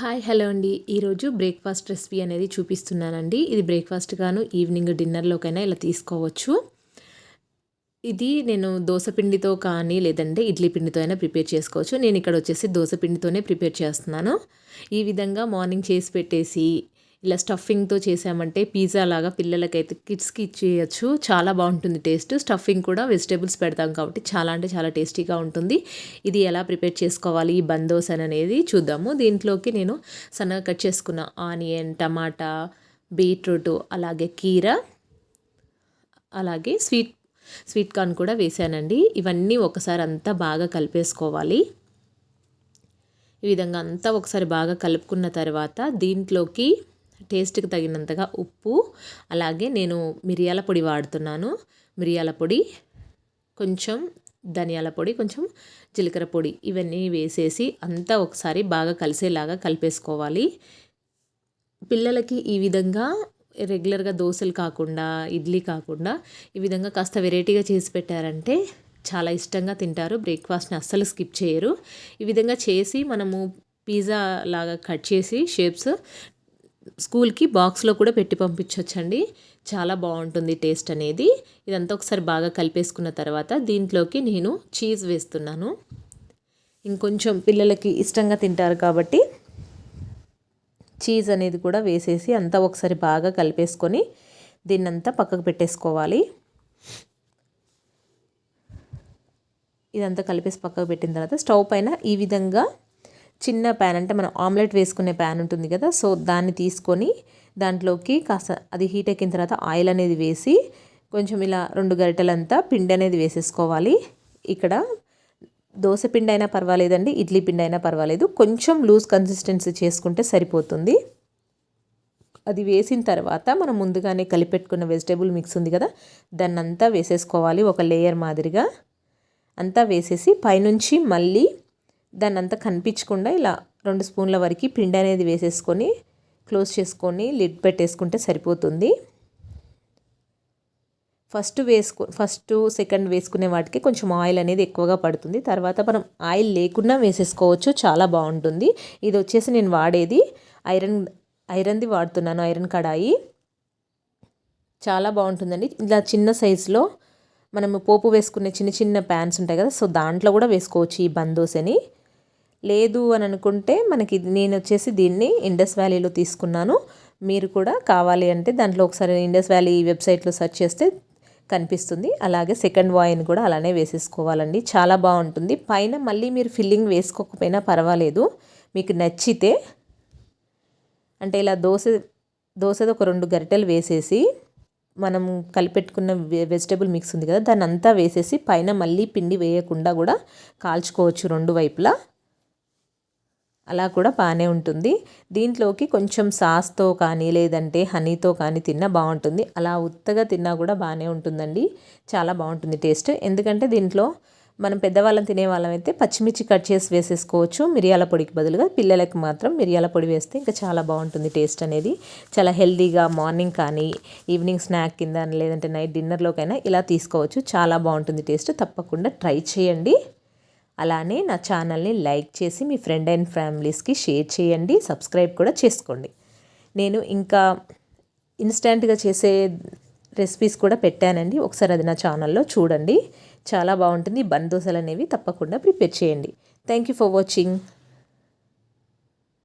Hi hello అండి. ఈరోజు breakfast recipe అనేది చూపిస్తున్నానండి. ఇది బ్రేక్ఫాస్ట్ గాను ఈవినింగ్ డిన్నర్లోకైనా ఇలా తీసుకోవచ్చు. ఇది నేను దోశపిండితో కానీ లేదంటే ఇడ్లీ పిండితో అయినా ప్రిపేర్ చేసుకోవచ్చు. నేను ఇక్కడ వచ్చేసి దోశపిండితోనే ప్రిపేర్ చేస్తున్నాను. ఈ విధంగా మార్నింగ్ చేసి పెట్టేసి ఇలా స్టఫింగ్తో చేసామంటే పిజ్జా లాగా పిల్లలకైతే కిడ్స్కి ఇచ్చేయచ్చు. చాలా బాగుంటుంది టేస్ట్ స్టఫింగ్ కూడా వెజిటేబుల్స్ పెడతాం కాబట్టి చాలా అంటే చాలా టేస్టీగా ఉంటుంది. ఇది ఎలా ప్రిపేర్ చేసుకోవాలి? ఈ బందోసన్ అనేది చూద్దాము. దీంట్లోకి నేను సన్నగా కట్ చేసుకున్న ఆనియన్ టమాటా బీట్రూట్ అలాగే కీర అలాగే స్వీట్ స్వీట్ కార్న్ కూడా వేసానండి. ఇవన్నీ ఒకసారి అంతా బాగా కలిపేసుకోవాలి. ఈ విధంగా అంతా ఒకసారి బాగా కలుపుకున్న తర్వాత దీంట్లోకి టేస్ట్కి తగినంతగా ఉప్పు అలాగే నేను మిరియాల పొడి వాడుతున్నాను. మిరియాల పొడి కొంచెం ధనియాల పొడి కొంచెం జీలకర్ర పొడి ఇవన్నీ వేసేసి అంతా ఒకసారి బాగా కలిసేలాగా కలిపేసుకోవాలి. పిల్లలకి ఈ విధంగా రెగ్యులర్గా దోశలు కాకుండా ఇడ్లీ కాకుండా ఈ విధంగా కాస్త వెరైటీగా చేసి పెట్టారంటే చాలా ఇష్టంగా తింటారు. బ్రేక్ఫాస్ట్ని అస్సలు స్కిప్ చేయరు. ఈ విధంగా చేసి మనము పిజ్జా లాగా కట్ చేసి షేప్స్ స్కూల్కి బాక్స్లో కూడా పెట్టి పంపించవచ్చండి చాలా బాగుంటుంది టేస్ట్ అనేది. ఇదంతా ఒకసారి బాగా కలిపేసుకున్న తర్వాత దీంట్లోకి నేను చీజ్ వేస్తున్నాను. ఇంకొంచెం పిల్లలకి ఇష్టంగా తింటారు కాబట్టి చీజ్ అనేది కూడా వేసేసి అంతా ఒకసారి బాగా కలిపేసుకొని దీన్నంతా పక్కకు పెట్టేసుకోవాలి. ఇదంతా కలిపేసి పక్కకు పెట్టిన తర్వాత స్టవ్ పైన ఈ విధంగా చిన్న ప్యాన్ అంటే మనం ఆమ్లెట్ వేసుకునే ప్యాన్ ఉంటుంది కదా సో దాన్ని తీసుకొని దాంట్లోకి కాస్త అది హీట్ ఎక్కిన తర్వాత ఆయిల్ అనేది వేసి కొంచెం ఇలా రెండు గరిటెలంతా పిండి అనేది వేసేసుకోవాలి. ఇక్కడ దోశ పిండి అయినా పర్వాలేదండి ఇడ్లీ పిండి అయినా పర్వాలేదు. కొంచెం లూజ్ కన్సిస్టెన్సీ చేసుకుంటే సరిపోతుంది. అది వేసిన తర్వాత మనం ముందుగానే కలిపెట్టుకున్న వెజిటేబుల్ మిక్స్ ఉంది కదా దాన్ని అంతా వేసేసుకోవాలి ఒక లేయర్ మాదిరిగా. అంతా వేసేసి పైనుంచి మళ్ళీ దాన్ని అంతా కనిపించకుండా ఇలా రెండు స్పూన్ల వరకు పిండి అనేది వేసేసుకొని క్లోజ్ చేసుకొని లిడ్ పెట్టేసుకుంటే సరిపోతుంది. ఫస్ట్ వేసుకు ఫస్ట్ సెకండ్ వేసుకునే వాటికి కొంచెం ఆయిల్ అనేది ఎక్కువగా పడుతుంది. తర్వాత మనం ఆయిల్ లేకుండా వేసేసుకోవచ్చు చాలా బాగుంటుంది. ఇది వచ్చేసి నేను వాడేది ఐరన్ ఐరన్ది వాడుతున్నాను ఐరన్ కడాయి. చాలా బాగుంటుందండి. ఇలా చిన్న సైజులో మనము పోపు వేసుకునే చిన్న చిన్న ప్యాన్స్ ఉంటాయి కదా సో దాంట్లో కూడా వేసుకోవచ్చు ఈ బందోసని. లేదు అని అనుకుంటే మనకి నేను వచ్చేసి దీన్ని ఇండస్ వ్యాలీలో తీసుకున్నాను. మీరు కూడా కావాలి అంటే దాంట్లో ఒకసారి ఇండస్ వ్యాలీ వెబ్సైట్లో సెర్చ్ చేస్తే కనిపిస్తుంది. అలాగే సెకండ్ వాయిన్ కూడా అలానే వేసేసుకోవాలండి. చాలా బాగుంటుంది. పైన మళ్ళీ మీరు ఫిల్లింగ్ వేసుకోకపోయినా పర్వాలేదు. మీకు నచ్చితే అంటే ఇలా దోశ దోశది ఒక రెండు గరిటెలు వేసేసి మనం కలిపెట్టుకున్న వెజిటేబుల్ మిక్స్ ఉంది కదా దాన్ని అంతా వేసేసి పైన మళ్ళీ పిండి వేయకుండా కూడా కాల్చుకోవచ్చు రెండు వైపులా. అలా కూడా బాగానే ఉంటుంది. దీంట్లోకి కొంచెం సాస్తో కానీ లేదంటే హనీతో కానీ తిన్నా బాగుంటుంది. అలా ఉత్తగా తిన్నా కూడా బాగానే ఉంటుందండి. చాలా బాగుంటుంది టేస్ట్. ఎందుకంటే దీంట్లో మనం పెద్దవాళ్ళం తినే వాళ్ళం అయితే పచ్చిమిర్చి కట్ చేసి వేసేసుకోవచ్చు. మిరియాల పొడికి బదులుగా పిల్లలకి మాత్రం మిరియాల పొడి వేస్తే ఇంకా చాలా బాగుంటుంది టేస్ట్ అనేది. చాలా హెల్దీగా మార్నింగ్ కానీ ఈవినింగ్ స్నాక్ కింద లేదంటే నైట్ డిన్నర్లోకైనా ఇలా తీసుకోవచ్చు. చాలా బాగుంటుంది టేస్ట్. తప్పకుండా ట్రై చేయండి. అలానే నా ఛానల్ని లైక్ చేసి మీ ఫ్రెండ్ అండ్ ఫ్యామిలీస్కి షేర్ చేయండి సబ్స్క్రైబ్ కూడా చేసుకోండి. నేను ఇంకా ఇన్స్టెంట్గా చేసే రెసిపీస్ కూడా పెట్టానండి. ఒకసారి అది నా ఛానల్లో చూడండి. చాలా బాగుంటుంది. బన్ దోశలు అనేవి తప్పకుండా ప్రిపేర్ చేయండి. Thank you for watching.